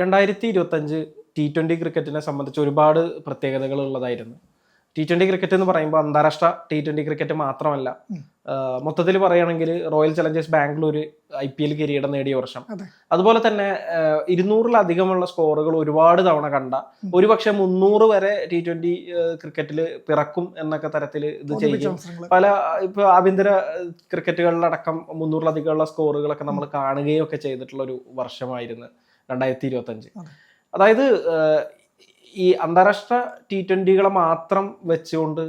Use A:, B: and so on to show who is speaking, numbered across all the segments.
A: രണ്ടായിരത്തി ഇരുപത്തഞ്ച് T twenty ക്രിക്കറ്റിനെ സംബന്ധിച്ച് ഒരുപാട് പ്രത്യേകതകൾ ഉള്ളതായിരുന്നു. ടി ട്വന്റി ക്രിക്കറ്റ് എന്ന് പറയുമ്പോൾ അന്താരാഷ്ട്ര ടി ട്വന്റി ക്രിക്കറ്റ് മാത്രമല്ല. മൊത്തത്തിൽ പറയുകയാണെങ്കിൽ Royal Challengers Bangalore I P L കിരീടം നേടിയ വർഷം. അതുപോലെ തന്നെ ഇരുന്നൂറിലധികമുള്ള സ്കോറുകൾ ഒരുപാട് തവണ കണ്ട ഒരുപക്ഷെ മുന്നൂറ് വരെ ടി ട്വന്റി ക്രിക്കറ്റിൽ പിറക്കും എന്നൊക്കെ തരത്തിൽ ഇത് ചെയ്യും. പല ഇപ്പൊ ആഭ്യന്തര ക്രിക്കറ്റുകളിലടക്കം മുന്നൂറിലധികമുള്ള സ്കോറുകളൊക്കെ നമ്മൾ കാണുകയും ഒക്കെ ചെയ്തിട്ടുള്ള ഒരു വർഷമായിരുന്നു. രണ്ടായിരത്തി ഇരുപത്തഞ്ച്
B: അതെ.
A: അതായത് ഈ അന്താരാഷ്ട്ര ടി ട്വന്റികളെ മാത്രം വെച്ചുകൊണ്ട്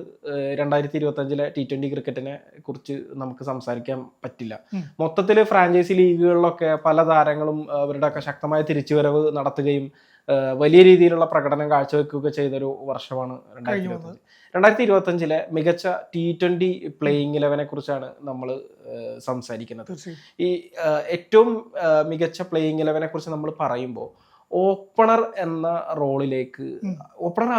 A: രണ്ടായിരത്തി ഇരുപത്തി അഞ്ചിലെ ടി ട്വന്റി ക്രിക്കറ്റിനെ കുറിച്ച് നമുക്ക് സംസാരിക്കാൻ പറ്റില്ല. മൊത്തത്തിൽ ഫ്രാഞ്ചൈസി ലീഗുകളിലൊക്കെ പല താരങ്ങളും അവരുടെയൊക്കെ ശക്തമായ തിരിച്ചുവരവ് നടത്തുകയും വലിയ രീതിയിലുള്ള പ്രകടനം കാഴ്ചവെക്കുകയൊക്കെ ചെയ്തൊരു വർഷമാണ് രണ്ടായിരത്തി
B: കഴിഞ്ഞു
A: ഇരുപത്തി രണ്ടായിരത്തി മികച്ച ടി ട്വന്റി പ്ലേയിങ് ഇലവനെ കുറിച്ചാണ് നമ്മൾ സംസാരിക്കുന്നത്. ഈ ഏറ്റവും മികച്ച പ്ലേയിങ് ഇലവനെ കുറിച്ച് നമ്മൾ പറയുമ്പോൾ ഓപ്പണർ എന്ന റോളിലേക്ക്. ഓപ്പണർ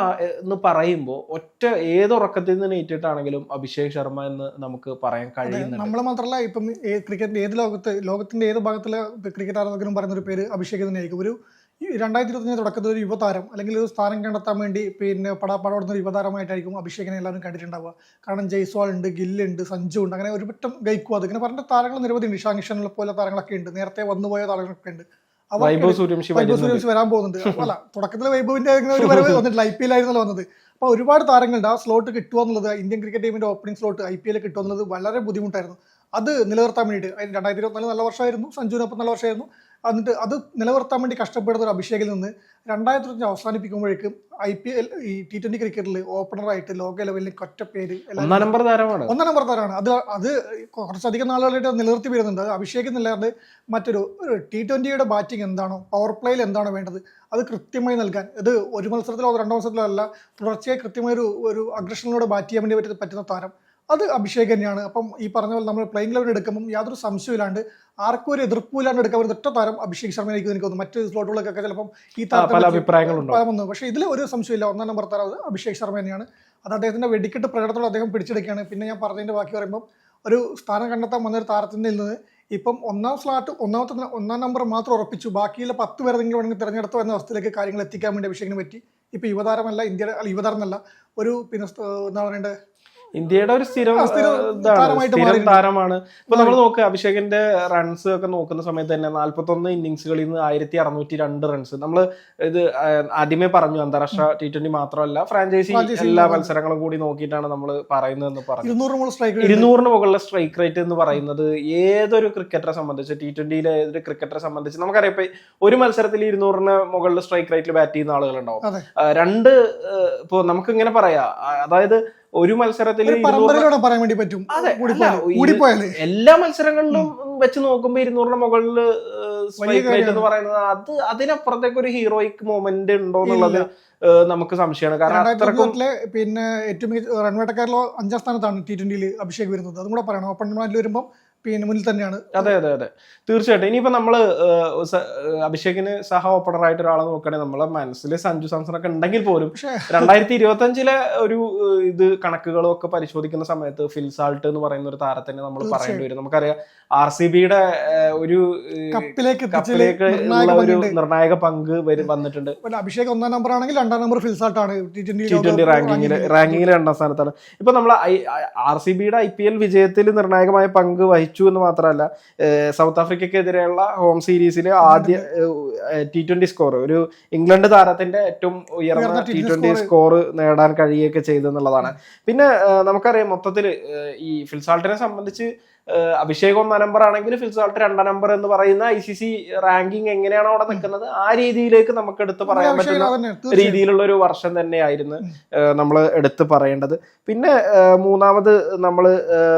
A: എന്ന് പറയുമ്പോൾ ഒറ്റ ഏതൊറക്കത്തിൽ നിന്ന് നീറ്റിട്ടാണെങ്കിലും അഭിഷേക് ശർമ്മ എന്ന് നമുക്ക് പറയാൻ കഴിയുന്നുണ്ട്.
B: നമ്മൾ മാത്രമല്ല ഇപ്പം ക്രിക്കറ്റിന്റെ ഏത് ലോകത്ത് ലോകത്തിന്റെ ഏത് ഭാഗത്തിലെ ക്രിക്കറ്റ് ആരാധകരും പറയുന്ന ഒരു പേര് അഭിഷേക് തന്നെയായിരിക്കും ഒരു രണ്ടായിരത്തി ഇരുപത്തഞ്ചിന് തുടക്കത്തിൽ ഒരു യുവതാരം അല്ലെങ്കിൽ ഒരു സ്ഥാനം കണ്ടെത്താൻ വേണ്ടി പിന്നെ പട പടപടുന്ന ഒരു യുവതാരമായിട്ടായിരിക്കും അഭിഷേകിനെ എല്ലാവരും കണ്ടിട്ടുണ്ടാവുക. കാരണം ജയ്സ്വാൾ ഉണ്ട് ഗില്ലുണ്ട് സഞ്ജു ഉണ്ട് അങ്ങനെ ഒരു ഗൈക്കു അത്. ഇങ്ങനെ പറഞ്ഞ താരങ്ങൾ നിരവധി ഇഷാൻ കിഷനെ പോലെ താരങ്ങളൊക്കെ ഉണ്ട്. നേരത്തെ വന്നുപോയ താരങ്ങളൊക്കെ ഉണ്ട്.
A: വൈഭവ് സൂര്യവംശി
B: വരാൻ പോകുന്നുണ്ട്. അല്ല തുടക്കത്തിൽ വൈഭവിന്റെ ഒരു വരവ് വന്നിട്ടില്ല. ഐ പി എൽ ആയിരുന്നല്ലോ വന്നത്. അപ്പൊ ഒരുപാട് താരങ്ങളുണ്ട്. ആ സ്ലോട്ട് കിട്ടുക എന്നുള്ളത് ഇന്ത്യൻ ക്രിക്കറ്റ് ടീമിന്റെ opening slot I P L കിട്ടുക എന്നുള്ളത് വളരെ ബുദ്ധിമുട്ടായിരുന്നു. അത് നിലനിർത്താൻ വേണ്ടിയിട്ട്. രണ്ടായിരത്തി ഇരുപത്തിനാല് നല്ല വർഷമായിരുന്നു. സഞ്ജുവിനൊപ്പം നല്ല വർഷമായിരുന്നു. എന്നിട്ട് അത് നിലനിർത്താൻ വേണ്ടി കഷ്ടപ്പെടുന്ന ഒരു അഭിഷേകിൽ നിന്ന് രണ്ടായിരത്തി ഇരുപത്തി അവസാനിപ്പിക്കുമ്പോഴേക്കും ഐ പി എൽ ഈ ടി ട്വന്റി ക്രിക്കറ്റിൽ ഓപ്പണറായിട്ട് ലോക ലെവലിൽ ഒറ്റ പേര്
A: ഒന്നാം നമ്പർ താരമാണ്.
B: ഒന്നാം നമ്പർ താരമാണ്. അത് അത് കുറച്ചധികം നാളുകളായിട്ട് നിലനിർത്തി വരുന്നുണ്ട്. അത് അഭിഷേക് നിലനിർന്ന് മറ്റൊരു ടി ട്വന്റിയുടെ ബാറ്റിംഗ് എന്താണോ പവർ പ്ലേയിൽ എന്താണോ വേണ്ടത് അത് കൃത്യമായി നൽകാൻ ഇത് ഒരു മത്സരത്തിലോ രണ്ടോ മത്സരത്തിലോ അല്ല തുടർച്ചയായി കൃത്യമായ ഒരു ഒരു അഗ്രഷനിലൂടെ ബാറ്റ് ചെയ്യാൻ വേണ്ടി പറ്റുന്ന താരം അത് അഭിഷേക് തന്നെയാണ്. അപ്പം ഈ പറഞ്ഞ പോലെ നമ്മൾ പ്ലെയിങ് ലെവൽ എടുക്കുമ്പോൾ യാതൊരു സംശയമില്ലാണ്ട് ആർക്കും ഒരു എതിർപ്പില്ലാണ്ട് എടുക്കാൻ പറ്റുന്ന ഒറ്റ താരം അഭിഷേക് ശർമ്മയിലേക്ക് എനിക്ക് തോന്നുന്നു. മറ്റ് സ്ലോട്ടുകളൊക്കെ ചിലപ്പം ഈ
A: ആ, പല
B: താരത്തെ
A: അഭിപ്രായങ്ങളുണ്ടോ.
B: ഫലമൊന്നും പക്ഷേ ഇതിൽ ഒരു സംശയമില്ല ഒന്നാം നമ്പർ താരം അത് അഭിഷേക് ശർമ്മ തന്നെയാണ്. അത് അദ്ദേഹത്തിന്റെ വെടിക്കെട്ട് പ്രകടനത്തോടെ അദ്ദേഹം പിടിച്ചെടുക്കുകയാണ്. പിന്നെ ഞാൻ പറഞ്ഞതിന്റെ ബാക്കി പറയുമ്പോൾ ഒരു സ്ഥാനം കണ്ടെത്താൻ വന്നൊരു താരത്തിൽ നിന്ന് ഇപ്പം ഒന്നാം സ്ലാട്ട് ഒന്നാമത്തെ ഒന്നാം നമ്പർ മാത്രം ഉറപ്പിച്ചു. ബാക്കിയുള്ള പത്ത് പേരെങ്കിലും വേണമെങ്കിൽ തിരഞ്ഞെടുത്തു എന്ന അവസ്ഥയിലേക്ക് കാര്യങ്ങൾ എത്തിക്കാൻ വേണ്ടി അഭിഷേകിന് പറ്റി. ഇപ്പൊ യുവതാരമല്ല ഇന്ത്യയുടെ യുവതാരം എന്നല്ല ഒരു പിന്നെ എന്താ പറയണ്ടേ?
A: ഇന്ത്യയുടെ ഒരു സ്ഥിരം
B: സ്ഥിരം
A: താരമാണ്. ഇപ്പൊ നമ്മൾ നോക്കുക അഭിഷേകിന്റെ റൺസ് ഒക്കെ നോക്കുന്ന സമയത്ത് തന്നെ നാല്പത്തി ഒന്ന് ഇന്നിങ്സുകളിൽ നിന്ന് ആയിരത്തി അറുന്നൂറ്റി രണ്ട് റൺസ് നമ്മൾ ഇത് ആദ്യമേ പറഞ്ഞു അന്താരാഷ്ട്ര ടി ട്വന്റി മാത്രമല്ല ഫ്രാഞ്ചൈസി എല്ലാ മത്സരങ്ങളും കൂടി നോക്കിയിട്ടാണ് നമ്മൾ പറയുന്നതെന്ന് പറഞ്ഞു ഇരുന്നൂറിന് മുകളിലെ സ്ട്രൈക്ക് റേറ്റ് എന്ന് പറയുന്നത് ഏതൊരു ക്രിക്കറ്ററെ സംബന്ധിച്ച് ടി ട്വന്റിയിലെ ഏതൊരു ക്രിക്കറ്ററെ സംബന്ധിച്ച് നമുക്കറിയാം ഇപ്പൊ ഒരു മത്സരത്തിൽ ഇരുന്നൂറിന് മുകളിൽ സ്ട്രൈക്ക് റേറ്റിൽ ബാറ്റ് ചെയ്യുന്ന ആളുകളുണ്ടാവും. രണ്ട് ഇപ്പോ നമുക്ക് ഇങ്ങനെ പറയാം അതായത് ഒരു മത്സരത്തിൽ
B: പറയാൻ വേണ്ടി പറ്റും.
A: എല്ലാ മത്സരങ്ങളിലും വെച്ച് നോക്കുമ്പോ ഇരുന്നൂറിന് മുകളിൽ എന്ന് പറയുന്നത് അത് അതിനപ്പുറത്തേക്ക് ഒരു ഹീറോയിക് മൂമെന്റ് ഉണ്ടോ എന്നുള്ളത് നമുക്ക് സംശയമാണ്. കാരണം അത്രക്കും
B: പിന്നെ ഏറ്റവും റൺവേട്ടക്കാരിലോ അഞ്ചാം സ്ഥാനത്താണ് ടി ട്വന്റിയിൽ അഭിഷേക് വരുന്നത്. അതും കൂടെ പറയണം. ഓപ്പൺ വരുമ്പോൾ പിന്നെ മുന്നിൽ തന്നെയാണ്.
A: അതെ അതെ അതെ. തീർച്ചയായിട്ടും. ഇനിയിപ്പോ നമ്മൾ അഭിഷേകിന് സഹ ഓപ്പണർ ആയിട്ട് ഒരാളെ നോക്കുകയാണെങ്കിൽ നമ്മളെ മനസ്സിൽ സഞ്ജു സാംസൺ ഒക്കെ ഉണ്ടെങ്കിൽ പോലും രണ്ടായിരത്തി ഇരുപത്തി അഞ്ചിലെ ഒരു ഇത് കണക്കുകളും ഒക്കെ പരിശോധിക്കുന്ന സമയത്ത് ഫിൽസാൾട്ട് എന്ന് പറയുന്ന ഒരു താരത്തിനെ നമ്മൾ പറയേണ്ടി വരും. നമുക്കറിയാം ആർ സി ബിയുടെ ഒരു
B: കപ്പിലേക്ക്
A: കപ്പിലേക്ക് ഒരു. നിർണായക പങ്ക് വരും വന്നിട്ടുണ്ട്.
B: അഭിഷേക് ഒന്നാം നമ്പർ ആണെങ്കിൽ രണ്ടാം നമ്പർ ഫിൽസാൾട്ട് ആണ് ടി
A: ട്വന്റി റാങ്കിങ്ങിൽ റാങ്കിങ്ങിൽ രണ്ടാം സ്ഥാനത്താണ്. ഇപ്പൊ നമ്മൾ ആർ സി ബിയുടെ ഐ പി എൽ വിജയത്തിൽ നിർണായകമായ പങ്ക് വഹിച്ചു എന്ന് മാത്രമല്ല സൗത്ത് ആഫ്രിക്കക്കെതിരെയുള്ള ഹോം സീരീസിൽ ആദ്യ ടി ട്വന്റി സ്കോർ ഒരു ഇംഗ്ലണ്ട് താരത്തിന്റെ ഏറ്റവും ഉയർന്ന ടി ട്വന്റി സ്കോർ നേടാൻ കഴിയുകയൊക്കെ ചെയ്തെന്നുള്ളതാണ് പിന്നെ നമുക്കറിയാം മൊത്തത്തിൽ ഈ ഫിൽസാൾട്ടിനെ സംബന്ധിച്ച് അഭിഷേക് ഒന്നാം നമ്പർ ആണെങ്കിൽ ഫിൽസാൾട്ട് രണ്ടാം നമ്പർ എന്ന് പറയുന്ന ഐ സി സി റാങ്കിങ് എങ്ങനെയാണോ അവിടെ നിൽക്കുന്നത്? ആ രീതിയിലേക്ക് നമുക്ക് എടുത്ത് പറയാൻ പറ്റുന്ന രീതിയിലുള്ള ഒരു വർഷം തന്നെയായിരുന്നു നമ്മൾ എടുത്ത് പറയേണ്ടത്. പിന്നെ മൂന്നാമത് നമ്മൾ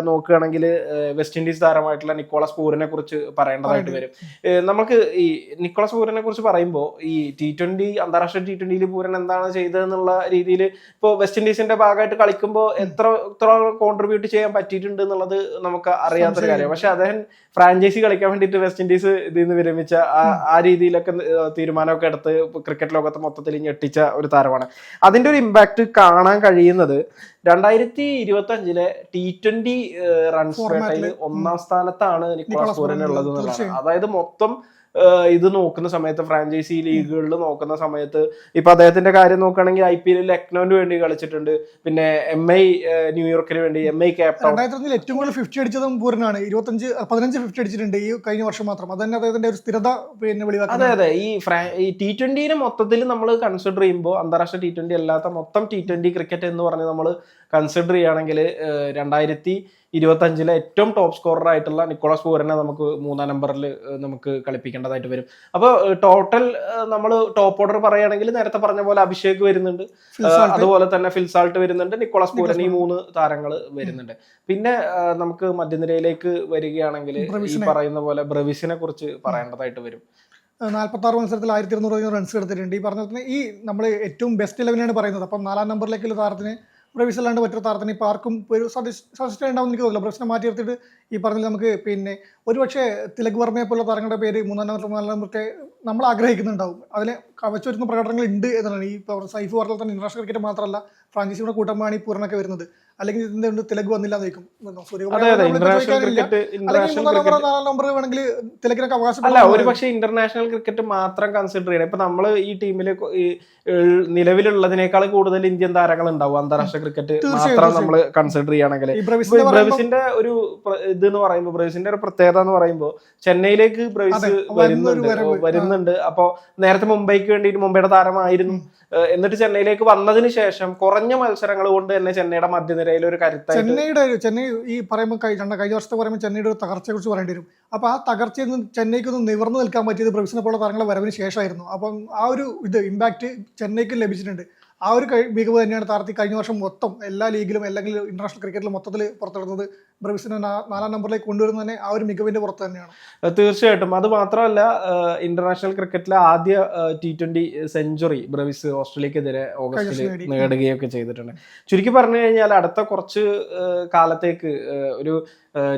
A: നോക്കുകയാണെങ്കിൽ വെസ്റ്റ് ഇൻഡീസ് താരമായിട്ടുള്ള നിക്കോളസ് പൂരിനെ കുറിച്ച് പറയേണ്ടതായിട്ട് വരും. നമുക്ക് ഈ നിക്കോളസ് പൂരനെ കുറിച്ച് പറയുമ്പോൾ ഈ ടി ട്വന്റി അന്താരാഷ്ട്ര ടി ട്വന്റിയിൽ പൂരൻ എന്താണ് ചെയ്തതെന്നുള്ള രീതിയിൽ ഇപ്പോൾ വെസ്റ്റ് ഇൻഡീസിന്റെ ഭാഗമായിട്ട് കളിക്കുമ്പോൾ എത്ര എത്ര കോൺട്രിബ്യൂട്ട് ചെയ്യാൻ പറ്റിയിട്ടുണ്ട് എന്നുള്ളത് നമുക്ക് അറിയാത്തൊരു കാര്യം. പക്ഷെ അദ്ദേഹം ഫ്രാഞ്ചൈസി കളിക്കാൻ വേണ്ടിയിട്ട് വെസ്റ്റ് ഇൻഡീസ് ഇതിൽ നിന്ന് വിരമിച്ച ആ- രീതിയിലൊക്കെ തീരുമാനമൊക്കെ എടുത്ത് ക്രിക്കറ്റ് ലോകത്ത് മൊത്തത്തിൽ ഞെട്ടിച്ച ഒരു താരമാണ്. അതിന്റെ ഒരു ഇമ്പാക്ട് കാണാൻ കഴിയുന്നത് രണ്ടായിരത്തി ഇരുപത്തി അഞ്ചിലെ ടി ട്വന്റി റൺസ് ഒന്നാം സ്ഥാനത്താണ് നിക്കോളാസ് പൂരൻ ഉള്ളത്. എന്നുള്ളതാണ്. അതായത് മൊത്തം ഇത് നോക്കുന്ന സമയത്ത് ഫ്രാഞ്ചൈസി ലീഗുകളിൽ നോക്കുന്ന സമയത്ത് ഇപ്പൊ അദ്ദേഹത്തിന്റെ കാര്യം നോക്കുകയാണെങ്കിൽ ഐ പി എല്ലിൽ ലക്നൌവിന് വേണ്ടി കളിച്ചിട്ടുണ്ട്. പിന്നെ എം ഐ ന്യൂയോർക്കിന് വേണ്ടി എം ഐ ക്യാപ്റ്റൻ
B: രണ്ടായിരത്തി ഏറ്റവും കൂടുതൽ ഫിഫ്റ്റി അടിച്ചതും പൂരനാണ്. ഇരുപത്തഞ്ച് പതിനഞ്ച് ഫിഫ്റ്റി അടിച്ചിട്ടുണ്ട് ഈ കഴിഞ്ഞ വർഷം മാത്രം. അത് തന്നെ അദ്ദേഹത്തിന്റെ ഒരു സ്ഥിരത പിന്നെ
A: അതെ അതെ. ഈ ഈ ടി ട്വന്റിനെ മൊത്തത്തിൽ നമ്മൾ കൺസിഡർ ചെയ്യുമ്പോൾ അന്താരാഷ്ട്ര ടി ട്വന്റി അല്ലാത്ത മൊത്തം ടി ട്വന്റി ക്രിക്കറ്റ് എന്ന് പറഞ്ഞ് നമ്മൾ കൺസിഡർ ചെയ്യുകയാണെങ്കിൽ രണ്ടായിരത്തി ഇരുപത്തി അഞ്ചിലെ ഏറ്റവും ടോപ്പ് സ്കോറർ ആയിട്ടുള്ള നിക്കോളാസ് പൂരനെ നമുക്ക് മൂന്നാം നമ്പറിൽ നമുക്ക് കളിപ്പിക്കേണ്ടതായിട്ട് വരും. അപ്പോൾ ടോട്ടൽ നമ്മൾ ടോപ്പ് ഓർഡർ പറയുകയാണെങ്കിൽ നേരത്തെ പറഞ്ഞ പോലെ അഭിഷേക് വരുന്നുണ്ട്. അതുപോലെ തന്നെ ഫിൽസാൾട്ട് വരുന്നുണ്ട് നിക്കോളാസ് പൂരൻ ഈ മൂന്ന് താരങ്ങൾ വരുന്നുണ്ട്. പിന്നെ നമുക്ക് മധ്യനിരയിലേക്ക് വരികയാണെങ്കിൽ ഈ പറയുന്ന പോലെ ബ്രവിസിനെ കുറിച്ച് പറയേണ്ടതായിട്ട് വരും.
B: നാൽപ്പത്തി ആറ് മത്സരത്തിൽ ആയിരത്തി ഇരുന്നൂറ് റൺസ് എടുത്തിട്ടുണ്ട്. ഈ പറഞ്ഞ ഈ നമ്മൾ ഏറ്റവും ബെസ്റ്റ് ഇലവനാണ് പറയുന്നത്. അപ്പം നാലാം നമ്പറിലേക്കുള്ള താരത്തിന് ബ്രവിസ് അല്ലാണ്ട് മറ്റൊരു താരത്തിന് ഇപ്പോൾ ആർക്കും ഒരു സജസ്റ്റ് ഉണ്ടാവും എനിക്ക് തോന്നില്ല പ്രശ്നം മാറ്റി എടുത്തിട്ട് ഈ പറഞ്ഞത് നമുക്ക് പിന്നെ ഒരുപക്ഷെ തിലക് വർമ്മയെ പോലുള്ള താരങ്ങളുടെ പേര് മൂന്നാം നമ്പർ നാലാം നമ്പറൊക്കെ നമ്മൾ ആഗ്രഹിക്കുന്നുണ്ടാവും. അതിൽ കവച്ചുവരുന്ന പ്രകടനങ്ങൾ ഉണ്ട് എന്നാണ് ഈ സൈഫ് പറഞ്ഞാൽ തന്നെ ഇന്റർനാഷണൽ ക്രിക്കറ്റ് മാത്രമല്ല ഫ്രാഞ്ചൈസിയുടെ കൂട്ടമാണ് ഈ പൂരണൊക്കെ വരുന്നത്. അല്ലെങ്കിൽ ഇതിന്റെ തിലക് വന്നില്ല ചോദിക്കും വേണമെങ്കിൽ തിലകിനൊക്കെ അവകാശം
A: അല്ല ഒരു പക്ഷേ ഇന്റർനാഷണൽ ക്രിക്കറ്റ് മാത്രം കൺസിഡർ ചെയ്യണം. ഇപ്പൊ നമ്മൾ ഈ ടീമിൽ നിലവിലുള്ളതിനേക്കാൾ കൂടുതൽ ഇന്ത്യൻ താരങ്ങൾ ഉണ്ടാവും അന്താരാഷ്ട്ര ക്രിക്കറ്റ് മാത്രം നമ്മൾ കൺസിഡർ
B: ചെയ്യണമെങ്കിൽ ബ്രവിസിന്റെ
A: ഒരു ഇത് എന്ന് പറയുമ്പോൾ ബ്രവിസിന്റെ ഒരു പ്രത്യേകത എന്ന് പറയുമ്പോൾ ചെന്നൈയിലേക്ക് ബ്രവിസ് വരുന്നുണ്ട്. വരുന്നുണ്ട്. അപ്പോ നേരത്തെ മുംബൈക്ക് വേണ്ടിയിട്ട് മുംബൈയുടെ താരമായിരുന്നു. എന്നിട്ട് ചെന്നൈയിലേക്ക് വന്നതിന് ശേഷം കുറഞ്ഞ മത്സരങ്ങൾ കൊണ്ട് തന്നെ ചെന്നൈയുടെ മധ്യനിരയിൽ ഒരു കരുത്ത
B: ചെന്നൈയുടെ ചെന്നൈ ഈ പറയുമ്പോൾ കഴിഞ്ഞ വർഷത്തെ പറയുമ്പോൾ ചെന്നൈയുടെ ഒരു തകർച്ചയെ കുറിച്ച് പറയേണ്ടി വരും. അപ്പോൾ ആ തകർച്ചയിൽ നിന്ന് ചെന്നൈക്ക് ഒന്ന് നിവർന്നു നിൽക്കാൻ പറ്റിയത് ബ്രവിസിനെ പോലുള്ള താരങ്ങളെ വരവിന് ശേഷമായിരുന്നു. അപ്പം ആ ഒരു ഇത് ഇമ്പാക്ട് ചെന്നൈക്ക് ലഭിച്ചിട്ടുണ്ട്. ആ ഒരു മികവ് തന്നെയാണ് താരത്തിൽ കഴിഞ്ഞ വർഷം മൊത്തം എല്ലാ ലീഗിലും അല്ലെങ്കിൽ ഇന്റർനാഷണൽ ക്രിക്കറ്റിലും മൊത്തത്തിൽ പുറത്തെടുത്തത് ബ്രവിസിനെ നാലാം നമ്പറിലേക്ക് കൊണ്ടുവരുന്നത് തന്നെ ആ ഒരു മികവിന്റെ പുറത്ത് തന്നെയാണ്.
A: തീർച്ചയായിട്ടും. അത് മാത്രമല്ല ഇന്റർനാഷണൽ ക്രിക്കറ്റിലെ ആദ്യ ടി ട്വന്റി സെഞ്ചുറി ബ്രവിസ് ഓസ്ട്രേലിയക്കെതിരെ ഓഗസ്റ്റിൽ
B: നേടി.
A: നേടുകയൊക്കെ ചെയ്തിട്ടുണ്ട്. ചുരുക്കി പറഞ്ഞു കഴിഞ്ഞാൽ അടുത്ത കുറച്ച് കാലത്തേക്ക് ഒരു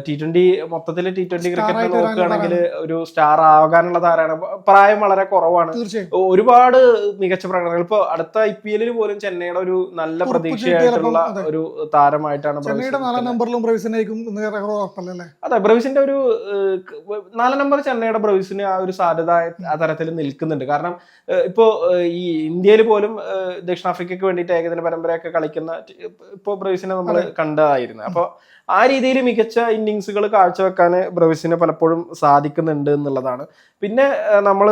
A: ടി ട്വന്റി മൊത്തത്തിൽ ടി ട്വന്റി ക്രിക്കറ്റ് നോക്കുകയാണെങ്കിൽ ഒരു സ്റ്റാർ ആകാനുള്ള താരമാണ് പ്രായം വളരെ കുറവാണ്. ഒരുപാട് മികച്ച പ്രകടനങ്ങൾ. ഇപ്പൊ അടുത്ത ഐ പി എല്ലിൽ പോലും ചെന്നൈയുടെ ഒരു നല്ല പ്രതീക്ഷയായിട്ടുള്ള. ഒരു താരമായിട്ടാണ് ബ്രവിസ്
B: ചെന്നൈയുടെ നാലാം നമ്പറിലും ബ്രവിസിനായിരിക്കും ഉറപ്പല്ലേ അല്ലേ
A: അതെ ബ്രവിസിന്റെ ഒരു നാലാം നമ്പർ ചെന്നൈയുടെ ബ്രവിസിന് ആ ഒരു സാധ്യത ആ തരത്തിൽ നിൽക്കുന്നുണ്ട്. കാരണം ഇപ്പോ ഈ ഇന്ത്യയിൽ പോലും ദക്ഷിണാഫ്രിക്കയ്ക്ക് വേണ്ടിയിട്ട് ഏകദിന പരമ്പരയൊക്കെ കളിക്കുന്ന ടി- ഇപ്പോ ബ്രവിസിനെ നമ്മൾ കണ്ടതായിരുന്നു. അപ്പൊ ആ രീതിയിൽ മികച്ച ഇന്നിങ്സുകൾ കാഴ്ചവെക്കാൻ ബ്രവിസിന് പലപ്പോഴും സാധിക്കുന്നുണ്ട് എന്നുള്ളതാണ് പിന്നെ നമ്മൾ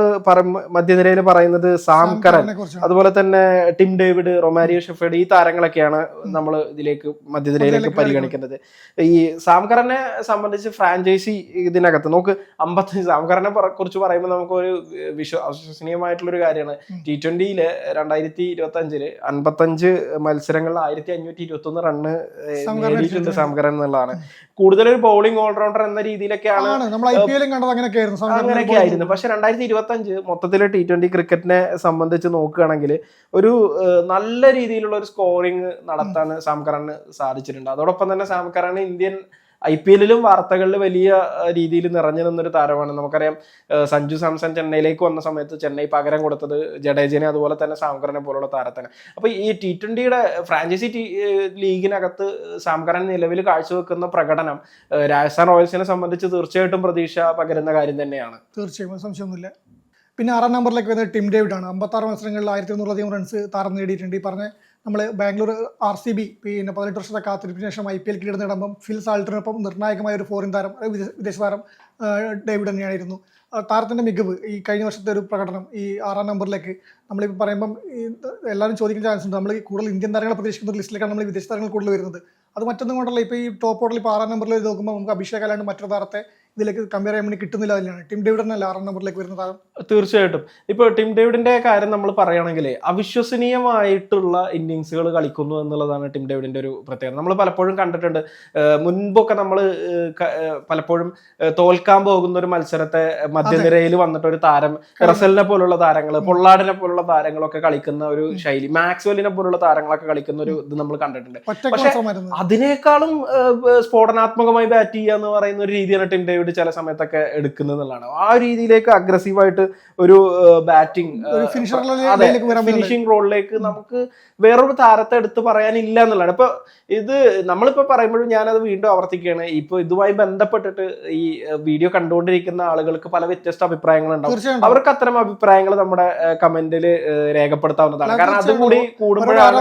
A: മധ്യനിരയിൽ പറയുന്നത് സാം കരൻ അതുപോലെ തന്നെ ടിം ഡേവിഡ് റൊമാരിയോ ഷെഫേഡ് ഈ താരങ്ങളൊക്കെയാണ് നമ്മൾ ഇതിലേക്ക് മധ്യനിരയിലേക്ക് പരിഗണിക്കുന്നത് ഈ സാം കരനെ സംബന്ധിച്ച് ഫ്രാഞ്ചൈസി ഇതിനകത്ത് നമുക്ക് അമ്പത്തി സാംകറിനെ കരനെ കുറിച്ച് പറയുമ്പോൾ നമുക്ക് ഒരു വിശ്വ അവിശ്വസനീയമായിട്ടുള്ള ഒരു കാര്യമാണ്. ടി ട്വന്റിയിൽ രണ്ടായിരത്തി ഇരുപത്തി അഞ്ചിൽ അൻപത്തഞ്ച് മത്സരങ്ങളിൽ ആയിരത്തി അഞ്ഞൂറ്റി ഇരുപത്തി ഒന്ന് റണ്ണ് നേടിയിട്ടുണ്ട്
B: അടിച്ചിട്ടുണ്ട്.
A: സാംകരൻ എന്നുള്ളതാണ്. കൂടുതലൊരു ബൗളിംഗ് ഓൾറൗണ്ടർ എന്ന രീതിയിലൊക്കെയാണ്
B: അങ്ങനെയൊക്കെ ആയിരുന്നു.
A: പക്ഷെ രണ്ടായിരത്തി ഇരുപത്തി അഞ്ച് മൊത്തത്തിൽ ടി ട്വന്റി ക്രിക്കറ്റിനെ സംബന്ധിച്ച് നോക്കുകയാണെങ്കിൽ ഒരു നല്ല രീതിയിലുള്ള ഒരു സ്കോറിംഗ് നടത്താൻ സാംകറിന് സാധിച്ചിട്ടുണ്ട്. അതോടൊപ്പം തന്നെ സാംകറിന് ഇന്ത്യൻ ഐ പി എല്ലിലും വാർത്തകളിൽ വലിയ രീതിയിൽ നിറഞ്ഞു നിന്നൊരു താരമാണ്. നമുക്കറിയാം സഞ്ജു സാംസൺ ചെന്നൈയിലേക്ക് വന്ന സമയത്ത് ചെന്നൈ പകരം കൊടുത്തത് ജഡേജനെ അതുപോലെ തന്നെ സാംകറിനെ പോലുള്ള താരത്തിന്. അപ്പൊ ഈ ടി ട്വന്റിയുടെ ഫ്രാഞ്ചൈസി ലീഗിനകത്ത് സാംകരൻ നിലവിൽ കാഴ്ചവെക്കുന്ന പ്രകടനം രാജസ്ഥാൻ റോയൽസിനെ സംബന്ധിച്ച് തീർച്ചയായിട്ടും പ്രതീക്ഷ പകരുന്ന കാര്യം തന്നെയാണ്.
B: തീർച്ചയായും സംശയമൊന്നുമില്ല. പിന്നെ ആറാം നമ്പറിലേക്ക് വരുന്നത് ടിം ഡേവിഡ് ആണ് അമ്പത്താറ് മത്സരങ്ങളിൽ ആയിരത്തി ഇരുന്നൂറധികം റൺസ് താരം നേടിയിട്ടുണ്ട്. ഈ പറഞ്ഞ നമ്മൾ ബാംഗ്ലൂർ ആർ സി ബി പിന്നെ പതിനെട്ട് വർഷത്തെ കാത്തിരിപ്പിന് ശേഷം ഐ പി എൽ കിരീടം നേടുമ്പം ഫിൽ സാൾട്ടറിനൊപ്പം നിർണായകമായ ഒരു ഫോറിൻ താരം വിദേശ താരം ഡേവിഡ് തന്നെയായിരുന്നു. താരത്തിന്റെ മികവ് ഈ കഴിഞ്ഞ വർഷത്തെ ഒരു പ്രകടനം ഈ ആറാം നമ്പറിലേക്ക് നമ്മളിപ്പോൾ പറയുമ്പം എല്ലാവരും ചോദിക്കുന്ന ചാൻസ് ഉണ്ട്. നമ്മൾ കൂടുതൽ ഇന്ത്യൻ താരങ്ങളെ പ്രതീക്ഷിക്കുന്ന ലിസ്റ്റിലേക്കാണ് നമ്മൾ വിദേശ താരങ്ങൾ കൂടുതൽ വരുന്നത്. അത് മറ്റൊന്നും കൊണ്ടല്ല ഇപ്പോൾ ഈ ടോപ്പ് ഓർഡറിൽ ഇപ്പോൾ ആറാം നമ്പറിൽ നോക്കുമ്പോൾ നമുക്ക് അഭിഷേക് അല്ലാണ്ട് മറ്റൊരു താരത്തെ ഇതിലേക്ക് കമ്പയർ ചെയ്യാൻ വേണ്ടി കിട്ടുന്നില്ല തന്നെയാണ് ടിം ഡേവിഡ് തന്നെ ആറാം നമ്പറിലേക്ക് വരുന്ന താരം
A: തീർച്ചയായിട്ടും. ഇപ്പൊ ടിം ഡേവിഡിന്റെ കാര്യം നമ്മൾ പറയുകയാണെങ്കിൽ അവിശ്വസനീയമായിട്ടുള്ള ഇന്നിങ്സുകൾ കളിക്കുന്നു എന്നുള്ളതാണ് ടിം ഡേവിഡിന്റെ ഒരു പ്രത്യേകത. നമ്മൾ പലപ്പോഴും കണ്ടിട്ടുണ്ട് മുൻപൊക്കെ നമ്മൾ പലപ്പോഴും തോൽക്കാൻ പോകുന്ന ഒരു മത്സരത്തെ മധ്യനിരയിൽ വന്നിട്ട് ഒരു താരം റസലിനെ പോലുള്ള താരങ്ങൾ പൊള്ളാടിനെ പോലുള്ള താരങ്ങളൊക്കെ കളിക്കുന്ന ഒരു ശൈലി മാക്സ്വെല്ലിനെ പോലുള്ള താരങ്ങളൊക്കെ കളിക്കുന്ന ഒരു ഇത് നമ്മൾ കണ്ടിട്ടുണ്ട്. പക്ഷെ അതിനേക്കാളും സ്ഫോടനാത്മകമായി ബാറ്റ് ചെയ്യുക എന്ന് പറയുന്ന ഒരു രീതിയാണ് ടിം ഡേവിഡ് വേണ്ടി ചില സമയത്തൊക്കെ എടുക്കുന്നത് എന്നുള്ളതാണ്. ആ രീതിയിലേക്ക് അഗ്രസീവായിട്ട് ഒരു ബാറ്റിംഗ് ഫിനിഷിംഗ് റോളിലേക്ക് നമുക്ക് വേറൊരു താരത്തെ എടുത്ത് പറയാനില്ല എന്നുള്ളതാണ്. ഇപ്പൊ ഇത് നമ്മളിപ്പോ പറയുമ്പോഴും ഞാനത് വീണ്ടും ആവർത്തിക്കുകയാണ്. ഇപ്പൊ ഇതുമായി ബന്ധപ്പെട്ടിട്ട് ഈ വീഡിയോ കണ്ടുകൊണ്ടിരിക്കുന്ന ആളുകൾക്ക് പല വ്യത്യസ്ത അഭിപ്രായങ്ങൾ ഉണ്ടാവും അവർക്ക് അത്തരം അഭിപ്രായങ്ങൾ നമ്മുടെ കമന്റിൽ രേഖപ്പെടുത്താവുന്നതാണ്. കാരണം അതും കൂടി കൂടുമ്പോഴാണ്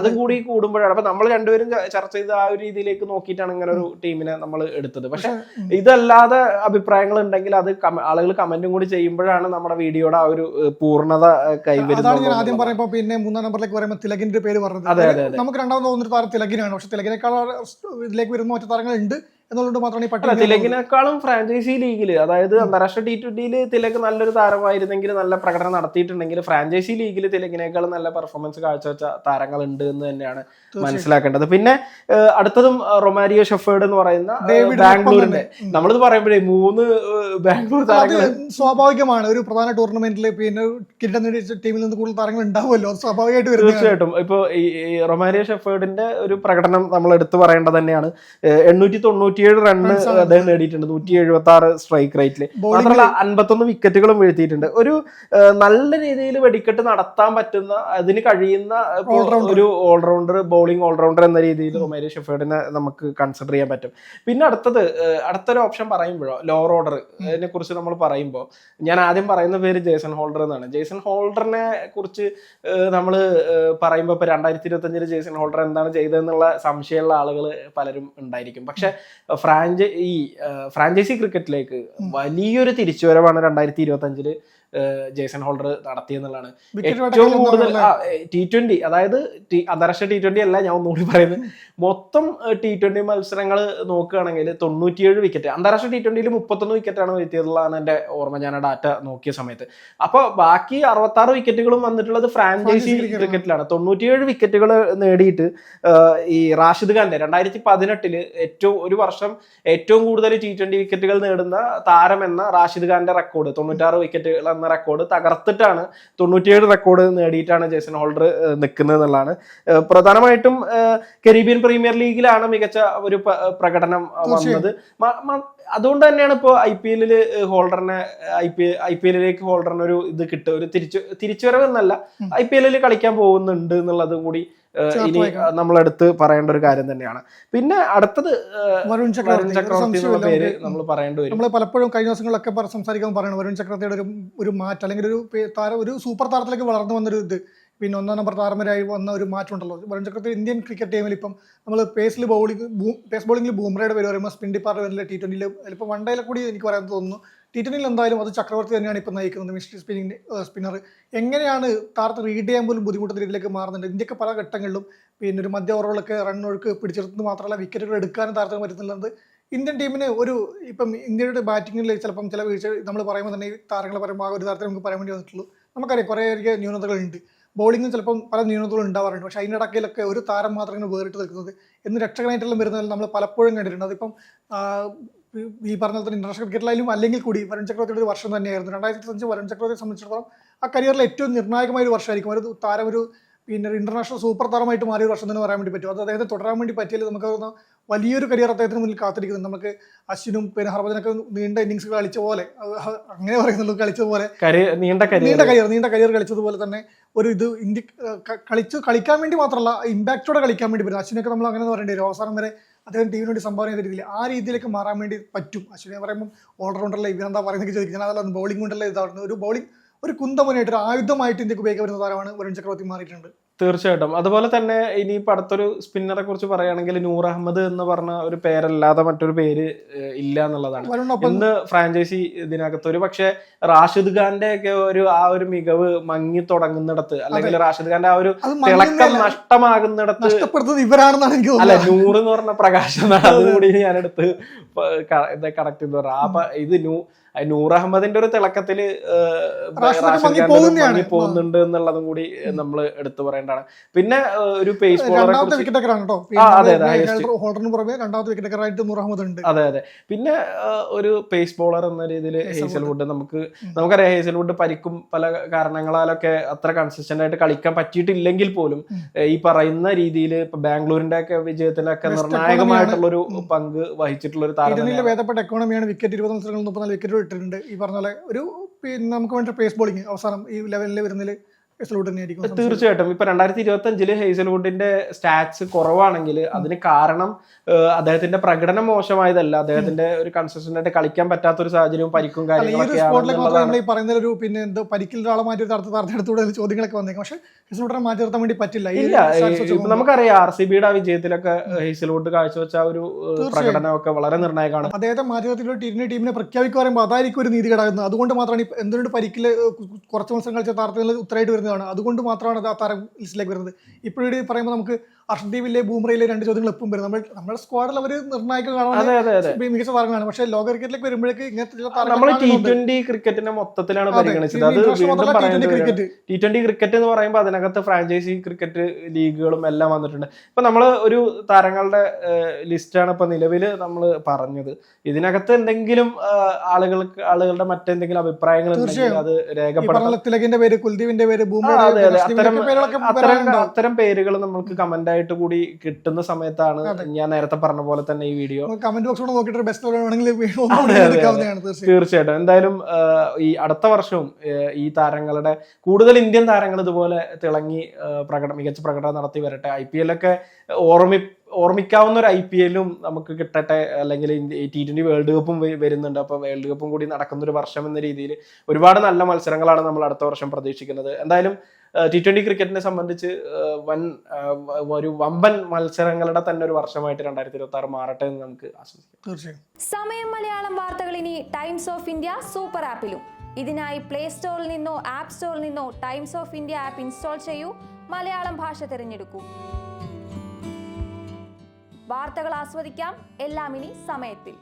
A: അതും കൂടി കൂടുമ്പോഴാണ്. അപ്പൊ നമ്മൾ രണ്ടുപേരും ചർച്ച ചെയ്ത് ആ ഒരു രീതിയിലേക്ക് നോക്കിയിട്ടാണ് ഇങ്ങനെ ഒരു ടീമിനെ നമ്മൾ എടുത്തത്. പക്ഷെ ഇതല്ലാതെ അഭിപ്രായങ്ങൾ ഉണ്ടെങ്കിൽ അത് ആളുകൾ കമന്റും കൂടി ചെയ്യുമ്പോഴാണ് നമ്മുടെ വീഡിയോയുടെ ആ ഒരു പൂർണത
B: കൈവരുന്നത് ഞാൻ ആദ്യം പറയുമ്പോൾ പിന്നെ മൂന്നാം നമ്പറിലേക്ക് പറയുമ്പോൾ തിലകിന്റെ പേര് പറഞ്ഞത്. നമുക്ക് രണ്ടാമത് തോന്നുന്ന താരം തിലകിനാണ്. പക്ഷെ തിലകിനേക്കാൾ ഇതിലേക്ക് വരുന്ന മറ്റു താരങ്ങൾ ഉണ്ട് എന്നുള്ളത് മാത്രമാണ് ഈ പട്ടിക
A: തിലകിനേക്കാളും ഫ്രാഞ്ചൈസി ലീഗിൽ അതായത് അന്താരാഷ്ട്ര ടി ട്വന്റിയിൽ തിലക് നല്ലൊരു താരമായിരുന്നെങ്കിൽ നല്ല പ്രകടനം നടത്തിയിട്ടുണ്ടെങ്കിൽ ഫ്രാഞ്ചൈസി ലീഗിൽ തിലകിനേക്കാളും നല്ല പെർഫോമൻസ് കാഴ്ചവെച്ച താരങ്ങൾ ഉണ്ട് എന്ന് തന്നെയാണ് മനസ്സിലാക്കേണ്ടത്. പിന്നെ അടുത്തതും റൊമാരിയോ ഷെഫേർഡ് എന്ന് പറയുന്ന ബാംഗ്ലൂരിന്റെ. നമ്മളിത് പറയുമ്പോഴേ മൂന്ന് ബാംഗ്ലൂർ താരങ്ങൾ
B: സ്വാഭാവികമാണ്. ഒരു പ്രധാന ടൂർണമെന്റിൽ പിന്നെ കിരീടം നേടിയ ടീമിൽ നിന്ന് കൂടുതൽ താരങ്ങൾ ഉണ്ടാവുമല്ലോ. സ്വാഭാവികമായിട്ട്
A: തീർച്ചയായിട്ടും. ഇപ്പൊ ഈ റൊമാരിയോ ഷെഫേർഡിന്റെ ഒരു പ്രകടനം നമ്മൾ എടുത്തു പറയേണ്ടത് തന്നെയാണ്. എണ്ണൂറ്റി തൊണ്ണൂറ്റിയേഴ് റണ്ണ് അദ്ദേഹം നേടിയിട്ടുണ്ട്. നൂറ്റി എഴുപത്തി ആറ് സ്ട്രൈക്ക് റേറ്റിൽ
B: Bowling
A: മാത്രമല്ല അൻപത്തൊന്ന് വിക്കറ്റുകളും വീഴ്ത്തിയിട്ടുണ്ട്. ഒരു നല്ല രീതിയിൽ വെടിക്കെട്ട് നടത്താൻ പറ്റുന്ന അതിന് കഴിയുന്ന ഒരു ഓൾറൗണ്ടർ ബോളിംഗ് ഓൾറൗണ്ടർ എന്ന രീതിയിൽ റൊമാരിയോ ഷെഫേർഡിനെ നമുക്ക് കൺസിഡർ ചെയ്യാൻ പറ്റും. പിന്നെ അടുത്തത് അടുത്തൊരു ഓപ്ഷൻ പറയുമ്പോഴോ ലോവർ ഓർഡർ അതിനെ കുറിച്ച് നമ്മൾ പറയുമ്പോൾ ഞാൻ ആദ്യം പറയുന്ന പേര് ജേസൺ ഹോൾഡർ എന്നാണ്. ജേസൺ ഹോൾഡറിനെ കുറിച്ച് നമ്മൾ പറയുമ്പോൾ ഇപ്പൊ രണ്ടായിരത്തി ഇരുപത്തി അഞ്ചിൽ ജേസൺ ഹോൾഡർ എന്താണ് ചെയ്തതെന്നുള്ള സംശയമുള്ള ആളുകൾ പലരും ഉണ്ടായിരിക്കും. പക്ഷെ ഫ്രാഞ്ച ഈ ഫ്രാഞ്ചൈസി ക്രിക്കറ്റിലേക്ക് വലിയൊരു തിരിച്ചുവരവാണ് രണ്ടായിരത്തി ഇരുപത്തി അഞ്ചിൽ ജേസൺ ഹോൾഡർ നടത്തിയെന്നുള്ളതാണ്
B: എന്നുള്ളതാണ്.
A: ഏറ്റവും കൂടുതൽ ടി ട്വന്റി അതായത് അന്താരാഷ്ട്ര ടി ട്വന്റി അല്ല ഞാൻ ഒന്നുകൂടി പറയുന്നത്. മൊത്തം ടി ട്വന്റി മത്സരങ്ങൾ നോക്കുകയാണെങ്കിൽ തൊണ്ണൂറ്റിയേഴ് വിക്കറ്റ് അന്താരാഷ്ട്ര ടി ട്വന്റിയിൽ മുപ്പത്തൊന്ന് വിക്കറ്റാണ് വീഴ്ത്തിയതുള്ളതാണ് എന്റെ ഓർമ്മ. ഞാൻ ആ ഡാറ്റ നോക്കിയ സമയത്ത്. അപ്പൊ ബാക്കി അറുപത്തി ആറ് വിക്കറ്റുകളും വന്നിട്ടുള്ളത് ഫ്രാഞ്ചൈസി ക്രിക്കറ്റിലാണ് തൊണ്ണൂറ്റിയേഴ് വിക്കറ്റുകൾ നേടിയിട്ട് ഈ റാഷിദ് ഖാന്റെ രണ്ടായിരത്തി പതിനെട്ടിൽ ഏറ്റവും ഒരു വർഷം ഏറ്റവും കൂടുതൽ ടി ട്വന്റി വിക്കറ്റുകൾ നേടുന്ന താരം എന്ന റാഷിദ് ഖാന്റെ റെക്കോർഡ് തൊണ്ണൂറ്റാറ് വിക്കറ്റുകൾ എന്ന റെക്കോർഡ് തകർത്തിട്ടാണ് തൊണ്ണൂറ്റിയേഴ് റെക്കോർഡ് നേടിയിട്ടാണ് ജേസൺ ഹോൾഡർ നിൽക്കുന്നത് എന്നുള്ളതാണ് പ്രധാനമായിട്ടും കരീബിയൻ പ്രീമിയർ ലീഗിലാണ് മികച്ച ഒരു പ്രകടനം വന്നത്. അതുകൊണ്ട് തന്നെയാണ് ഇപ്പോൾ ഐ പി എല്ലിൽ ഹോൾഡറിനെ ഐ പി ഐ പി എല്ലിലേക്ക് ഹോൾഡറിന് ഒരു ഇത് കിട്ടുക ഒരു തിരിച്ചു തിരിച്ചുവരവ് എന്നല്ല. ഐ പി എല്ലിൽ കളിക്കാൻ പോകുന്നുണ്ട് എന്നുള്ളതും കൂടി ഇനി. നമ്മളെടുത്ത് പറയേണ്ട ഒരു കാര്യം തന്നെയാണ്. പിന്നെ അടുത്തത്
B: വരുൺ ചക്രവർത്തി
A: എന്നുള്ള പേര് നമ്മൾ പറയേണ്ടി വരും.
B: നമ്മൾ പലപ്പോഴും കഴിഞ്ഞ ദിവസങ്ങളിലൊക്കെ സംസാരിക്കാൻ പറയണം വരുൺ ചക്രവർത്തിയുടെ ഒരു ഒരു മാറ്റം അല്ലെങ്കിൽ ഒരു താരം ഒരു സൂപ്പർ താരത്തിലേക്ക് വളർന്നു വന്നൊരു ഇത്. പിന്നെ ഒന്നാം നമ്പർ താരമരായി വന്ന ഒരു മാറ്റം ഉണ്ടല്ലോ വരുൺ ചക്രവർത്തി ഇന്ത്യൻ ക്രിക്കറ്റ് ടീമിൽ ഇപ്പം നമ്മൾ പേസിൽ ബൗളിംഗ് പേസ് ബൗളിംഗിൽ ബൂമറയുടെ പേര് പറയുമ്പോൾ സ്പിൻ ഡിപ്പാർട്ട്മെന്റിൽ ടി ട്വന്റിയിൽ ഇപ്പോൾ വൺ ഡേയിലെ കൂടി എനിക്ക് പറയാൻ തോന്നുന്നു. ടി ട്വന്റിയിൽ എന്തായാലും അത് ചക്രവർത്തി തന്നെയാണ് ഇപ്പം നയിക്കുന്നത്. മിസ്റ്റർ സ്പിന്നിങ് സ്പിന്നർ എങ്ങനെയാണ് താരത്തെ റീഡ് ചെയ്യാൻ പോലും ബുദ്ധിമുട്ടുന്ന രീതിയിലേക്ക് മാറുന്നുണ്ട്? ഇന്ത്യയ്ക്ക് പല ഘട്ടങ്ങളിലും പിന്നെ ഒരു മധ്യ ഓവറുകളൊക്കെ റൺ ഒഴുക്ക് പിടിച്ചെടുത്തത് മാത്രമല്ല വിക്കറ്റുകൾ എടുക്കാനും താരത്തിന് പറ്റുന്നുള്ളത്. ഇന്ത്യൻ ടീമിന് ഒരു ഇപ്പം ഇന്ത്യയുടെ ബാറ്റിങ്ങിൽ ചിലപ്പം ചില വീഴ്ച നമ്മൾ പറയുമ്പോൾ തന്നെ ഈ താരങ്ങളെ പറയുമ്പോൾ ആ ഒരു താരത്തെ നമുക്ക് പറയാൻ വേണ്ടി വന്നിട്ടുള്ളൂ. നമുക്കറിയാം കുറേ അധികം ന്യൂനതകളുണ്ട്. ബൗളിങ്ങിൽ ചിലപ്പം പല ന്യൂനതകളും ഉണ്ടാവാറുണ്ട്. പക്ഷേ അതിന്റെ ഇടയ്ക്കിലൊക്കെ ഒരു താരം മാത്രം ഇങ്ങനെ വേറിട്ട് നിൽക്കുന്നത് എന്ന് രക്ഷകനായിട്ടെല്ലാം വരുന്നതിൽ നമ്മൾ പലപ്പോഴും കണ്ടിട്ടുണ്ട്. അതിപ്പം ഈ- പറഞ്ഞ തന്നെ ഇന്റർനാഷണൽ ക്രിക്കറ്റിലായാലും അല്ലെങ്കിൽ കൂടി വരുൺ ചക്രവർത്തിയുടെ ഒരു വർഷം തന്നെയായിരുന്നു. രണ്ടായിരത്തി അഞ്ച് വരുൺ ചക്രവർത്തിയെ സംബന്ധിച്ചിടത്തോളം ആ കരിയറിൽ ഏറ്റവും നിർണായകമായ ഒരു വർഷമായിരിക്കും. ഒരു താരം ഒരു പിന്നെ ഇന്റർനാഷണൽ സൂപ്പർ താരമായിട്ട് മാറിയ വർഷം തന്നെ പറയാൻ വേണ്ടി പറ്റും. അത് അദ്ദേഹത്തെ തുടരാൻ വേണ്ടി പറ്റിയാൽ നമുക്ക് വലിയൊരു കരിയർ അദ്ദേഹത്തിന് മുന്നിൽ കാത്തിരിക്കുന്നു. നമുക്ക് അശ്വിനും പിന്നെ ഹർഭജനൊക്കെ നീണ്ട ഇന്നിങ്സ് കളിച്ച പോലെ അങ്ങനെ പറയുന്നുള്ളൂ കളിച്ച പോലെ
A: കരി നീണ്ട കരിയർ
B: നീണ്ട കരിയർ കളിച്ചതുപോലെ തന്നെ ഒരു ഇത് ഇന്ത്യ കളിച്ച് കളിക്കാൻ വേണ്ടി മാത്രമല്ല ഇമ്പാക്റ്റോടെ കളിക്കാൻ വേണ്ടി പറ്റും അശ്വിനൊക്കെ നമ്മൾ അങ്ങനെ പറയേണ്ടി വരും. അവസാനം വരെ അദ്ദേഹം ടീമിന് വേണ്ടി സംഭാവന ചെയ്ത രീതിയിൽ ആ രീതിയിലേക്ക് മാറാൻ വേണ്ടി പറ്റും. അശ്വിനെ പറയുമ്പോൾ ഓൾറൗണ്ടറിലെ ഇവരെന്താ പറയുന്നത് ചോദിക്കുന്നത് അതല്ല ബൗളിംഗ് കൊണ്ടല്ലേ ഇതാവുന്നത് ഒരു ബൗളിംഗ് ഒരു കുന്തമുനായിട്ട് ഒരു ആയുധമായിട്ട് ഇന്ത്യയ്ക്ക് ഉപയോഗിക്കാൻ വരുന്ന താരമാണ് വരുൺ ചക്രവർത്തി മാറിയിട്ടുണ്ട്.
A: തീർച്ചയായിട്ടും. അതുപോലെ തന്നെ ഇനി അടുത്തൊരു സ്പിന്നറെ കുറിച്ച് പറയുകയാണെങ്കിൽ നൂർ അഹമ്മദ് എന്ന് പറഞ്ഞ ഒരു പേരല്ലാതെ മറ്റൊരു പേര് ഇല്ല എന്നുള്ളതാണ്. ഇന്ന് ഫ്രാഞ്ചൈസി ഇതിനകത്ത് ഒരു പക്ഷേ റാഷിദ് ഖാന്റെ ഒക്കെ ഒരു ആ ഒരു മികവ് മങ്ങി തുടങ്ങുന്നിടത്ത് അല്ലെങ്കിൽ റാഷിദ് ഖാന്റെ ആ ഒരു തിളക്കം നഷ്ടമാകുന്നിടത്ത്
B: ഇവരാണെന്നാണ് എനിക്ക്
A: അല്ല നൂറ് എന്ന് പറഞ്ഞ പ്രകാശം അതുകൂടി അതും കൂടി ഞാനെടുത്ത് കണക്ട് ചെയ്ത് ആ ഇത് നൂ നൂർ അഹമ്മദിന്റെ ഒരു തിളക്കത്തിൽ പോകുന്നുണ്ട് എന്നുള്ളതും കൂടി നമ്മൾ എടുത്തു പറയേണ്ടതാണ്. പിന്നെ ഒരു പേസ് ബോളറെ അതെ, അതെ, പിന്നെ ഒരു പേസ് ബോളർ എന്ന രീതിയിൽ ഹേസൽവുഡ്. നമുക്ക് നമുക്കറിയാം ഹേസൽവുഡ് പരിക്കും പല കാരണങ്ങളാലൊക്കെ അത്ര കൺസിസ്റ്റന്റ് ആയിട്ട് കളിക്കാൻ പറ്റിയിട്ടില്ലെങ്കിൽ പോലും ഈ പറയുന്ന രീതിയിൽ ഇപ്പൊ ബാംഗ്ലൂരിന്റെ ഒക്കെ വിജയത്തിലൊക്കെ നിർണായകമായിട്ടുള്ള ഒരു പങ്ക് വഹിച്ചിട്ടുള്ള ഒരു താരം
B: എക്കോണമിയാണ് വിക്കറ്റ് ഇരുപത് മത്സരങ്ങളിൽ മുപ്പത്തിനാല് വിക്കറ്റ് ഇട്ടിട്ടുണ്ട് ഈ പറഞ്ഞ പോലെ ഒരു പിന്നെ നമുക്ക് വേണ്ട പേസ് ബോളിങ് അവസാനം ഈ ലെവലിൽ വരുന്നതിൽ.
A: തീർച്ചയായിട്ടും. ഇപ്പൊ രണ്ടായിരത്തി ഇരുപത്തി അഞ്ചിൽ ഹേസൽവുഡിന്റെ സ്റ്റാറ്റ്സ് കുറവാണെങ്കിൽ അതിന് കാരണം അദ്ദേഹത്തിന്റെ പ്രകടനം മോശമായതല്ല. അദ്ദേഹത്തിന്റെ ഒരു കൺസിസ്റ്റന്റ് ആയിട്ട് കളിക്കാൻ പറ്റാത്ത ഒരു സാഹചര്യവും പരിക്കും കാര്യങ്ങളൊക്കെ
B: ഒരു പിന്നെ എന്തോ പരിക്കിൽ ഒരാളെ മാറ്റി തടുത്ത് തടുത്തെടുത്തൂടെ ചോദ്യങ്ങളൊക്കെ വന്നേക്കും. പക്ഷെ എസ്ലൂട്ടറെ മാറ്റി നിർത്താൻ വേണ്ടി പറ്റില്ല.
A: ഇല്ല ഇപ്പൊ നമുക്കറിയാം ആർ സി ബിയുടെ വിജയത്തിലൊക്കെ ഹേസൽവുഡ് കാഴ്ചവെച്ച ആ ഒരു. പ്രകടനമൊക്കെ വളരെ നിർണായകമാണ്.
B: അദ്ദേഹത്തെ മാറ്റി നിർത്തിയിട്ട് ടീമിനെ ടീമിനെ പ്രഖ്യാപിക്കുക പറയുമ്പോൾ അതായിരിക്കും ഒരു നീതി കിടക്കുന്നത് അതുകൊണ്ട് മാത്രമാണ് എന്തുകൊണ്ട് പരിക്കിൽ കുറച്ച് മത്സരം കളിച്ച താരത്തിൽ ഉത്തരമായിട്ട് വരുന്നതാണ് അതുകൊണ്ട് മാത്രമാണ് അത് താരം ലിസ്റ്റിലേക്ക് വരുന്നത്. ഇപ്പോഴും പറയുമ്പോൾ നമുക്ക് അർഷദീപിലെ ബൂമറയിലെ രണ്ട് ചോദ്യങ്ങൾ എപ്പം വരും. നമ്മൾ നമ്മുടെ സ്ക്വാഡിൽ അവർ നിർണായക കാണാൻ മികച്ച താരങ്ങളാണ് പക്ഷേ ലോക ക്രിക്കറ്റിലേക്ക് വരുമ്പോഴേക്ക് ഇങ്ങനത്തെ
A: നമ്മൾ ടി. ട്വന്റി ക്രിക്കറ്റിനെ മൊത്തത്തിലാണ് പരിഗണിച്ചത്. അത് വീണ്ടും
B: മാത്രമല്ല,
A: പറയേണ്ടി
B: T20
A: വരും
B: ക്രിക്കറ്റ്.
A: ടി ട്വന്റി ക്രിക്കറ്റ് എന്ന് പറയുമ്പോൾ അതിനകത്ത് ഫ്രാഞ്ചൈസി ക്രിക്കറ്റ് ലീഗുകളും എല്ലാം വന്നിട്ടുണ്ട്. ഇപ്പൊ നമ്മൾ ഒരു താരങ്ങളുടെ ലിസ്റ്റാണ് ഇപ്പൊ നിലവിൽ നമ്മൾ പറഞ്ഞത്. ഇതിനകത്ത് എന്തെങ്കിലും ആളുകൾക്ക് ആളുകളുടെ മറ്റെന്തെങ്കിലും അഭിപ്രായങ്ങൾ ഉണ്ടെങ്കിൽ അത്
B: തിലകിന്റെ പേര് കുൽദീപിന്റെ പേര്
A: അത്തരം അത്തരം പേരുകൾ നമ്മൾക്ക് കമന്റ് ആയിട്ട് കൂടി കിട്ടുന്ന സമയത്താണ് ഞാൻ നേരത്തെ പറഞ്ഞ പോലെ തന്നെ ഈ വീഡിയോ
B: കമന്റ് ബോക്സ് നോക്കിയിട്ട് ബെസ്റ്റ്
A: തീർച്ചയായിട്ടും. എന്തായാലും ഈ അടുത്ത വർഷവും ഈ താരങ്ങളുടെ കൂടുതൽ ഇന്ത്യൻ താരങ്ങൾ ഇതുപോലെ തിളങ്ങി പ്രകടനം മികച്ച പ്രകടനം നടത്തി വരട്ടെ. ഐ പി എല്ലൊക്കെ ഓർമ്മി ഓർമ്മിക്കാവുന്ന ഒരു ഐ പി എല്ലും നമുക്ക് കിട്ടട്ടെ. അല്ലെങ്കിൽ ടി ട്വന്റി വേൾഡ് കപ്പും വരുന്നുണ്ട്. അപ്പൊ വേൾഡ് കപ്പും കൂടി നടക്കുന്ന ഒരു വർഷം എന്ന രീതിയിൽ ഒരുപാട് നല്ല മത്സരങ്ങളാണ് നമ്മൾ അടുത്ത വർഷം പ്രതീക്ഷിക്കുന്നത്. എന്തായാലും ടി ട്വന്റി ക്രിക്കറ്റിനെ സംബന്ധിച്ച് വൻ ഒരു വമ്പൻ മത്സരങ്ങളുടെ തന്നെ ഒരു വർഷമായിട്ട് രണ്ടായിരത്തി ഇരുപത്തി ആറ് മാറട്ടെ എന്ന് നമുക്ക് ആശംസിക്കാം.
B: തീർച്ചയായും.
C: സമയം മലയാളം വാർത്തകൾ ഇനി ടൈംസ് ഓഫ് ഇന്ത്യ സൂപ്പർ ആപ്പിലും ഇതിനായി പ്ലേ സ്റ്റോറിൽ നിന്നോ ആപ്പ് സ്റ്റോറിൽ നിന്നോ Times of India app install ചെയ്യൂ. മലയാളം ഭാഷ തിരഞ്ഞെടുക്കൂ. വാർത്തകൾ ആസ്വദിക്കാം. എല്ലാം ഇനി സമയത്തിൽ.